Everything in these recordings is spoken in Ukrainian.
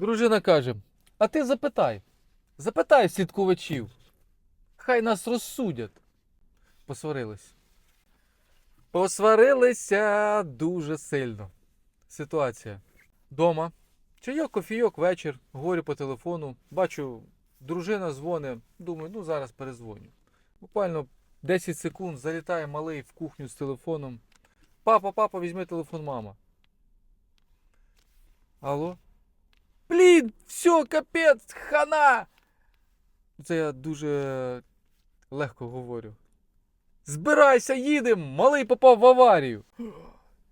Дружина каже: А ти запитай. Запитай слідкувачів. Хай нас розсудять. Посварились. Посварилися дуже сильно. Ситуація. Дома. Чайок, кофійок, вечір. Говорю по телефону. Бачу, дружина дзвонить. Думаю, ну зараз перезвоню. Буквально 10 секунд залітає малий в кухню з телефоном. Папа, папа, візьми телефон, мама. Алло? Блін, все, капець, хана! Це я дуже легко говорю. Збирайся, їдемо! Малий попав в аварію.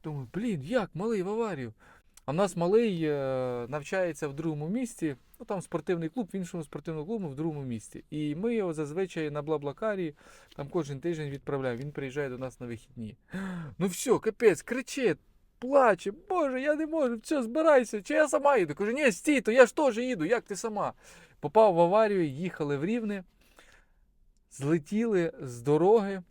Думаю, блін, як малий в аварію? А в нас малий е, навчається в другому місті, ну там спортивний клуб, в іншому спортивному клубу в другому місті. І ми його зазвичай на Блаблакарі там кожен тиждень відправляємо. Він приїжджає до нас на вихідні. Ну все, капець, кричить, плаче, Боже, я не можу, все, збирайся, чи я сама їду? Кажу, ні, стій, то я ж теж їду, як ти сама? Попав в аварію, їхали в Рівне, злетіли з дороги.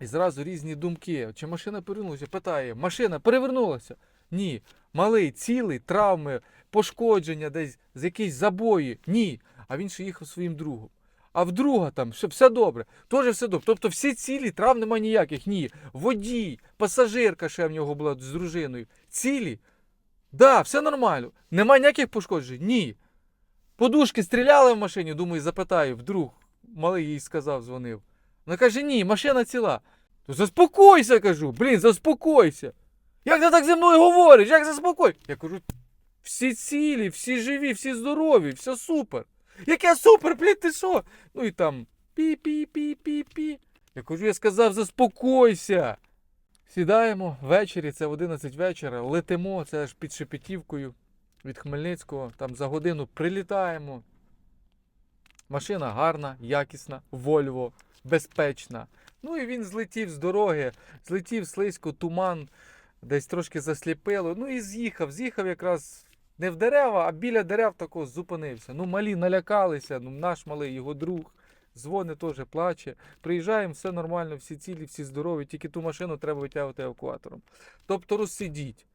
І зразу різні думки. Чи машина перевернулася? Питає, машина перевернулася? Ні. Малий, цілий, травми, пошкодження, десь з якісь забої. Ні. А він ще їхав своїм другом. А в друга там що все добре. Теж все добре. Тобто всі цілі, трав нема ніяких. Ні. Водій, пасажирка ще в нього була з дружиною. Цілі. Да, все нормально. Нема ніяких пошкоджень? Ні. Подушки стріляли в машині, думаю, запитаю, вдруг малий їй сказав, дзвонив. Вона каже, ні, машина ціла. То заспокойся, кажу, блін, заспокойся. Як ти так зі мною говориш? Як заспокой? Я кажу, всі цілі, всі живі, всі здорові, все супер. Яке супер, блін, ти що? Ну і там пі-пі-пі-пі-пі. Я кажу, я сказав, заспокойся. Сідаємо ввечері, це в 11 вечора, летимо, це аж під Шепетівкою від Хмельницького. Там за годину прилітаємо. Машина гарна, якісна, Вольво, безпечна. Ну і він злетів з дороги, злетів слизько, туман, десь трошки засліпило. Ну і з'їхав. З'їхав якраз не в дерева, а біля дерев тако зупинився. Ну, малі налякалися, ну наш малий, його друг. Дзвони теж плаче. Приїжджаємо, все нормально, всі цілі, всі здорові, тільки ту машину треба витягувати евакуатором. Тобто розсидіть.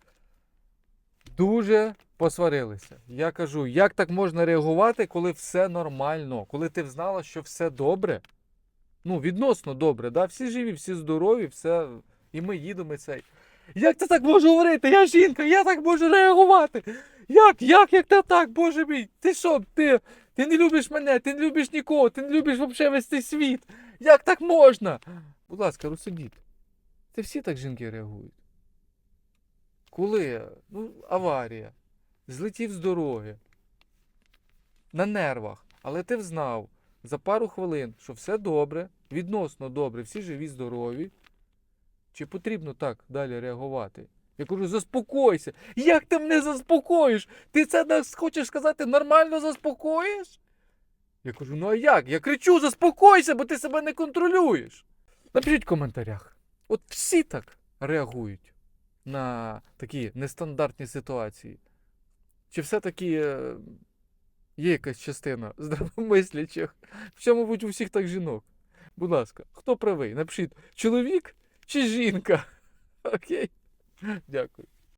Дуже посварилися. Я кажу, як так можна реагувати, коли все нормально, коли ти знала, що все добре. Ну, відносно добре, да? всі живі, всі здорові, все. І ми їдемо і цей. Як ти так можеш говорити? Я жінка, я так можу реагувати. Як, як, як ти так, боже мій? Ти що, ти, ти не любиш мене, ти не любиш нікого, ти не любиш взагалі весь цей світ. Як так можна? Будь ласка, розсудіть. Це всі так жінки реагують. Коли ну, аварія, злетів з дороги, на нервах, але ти взнав за пару хвилин, що все добре, відносно добре, всі живі, здорові. Чи потрібно так далі реагувати? Я кажу, заспокойся. Як ти мене заспокоїш? Ти це хочеш сказати нормально заспокоїш? Я кажу, ну а як? Я кричу, заспокойся, бо ти себе не контролюєш. Напишіть в коментарях. От всі так реагують на такі нестандартні ситуації. Чи все-таки е, є якась частина здравомислячих? Що, мабуть, у всіх так жінок. Будь ласка, хто правий? Напишіть, чоловік чи жінка? Окей? Дякую.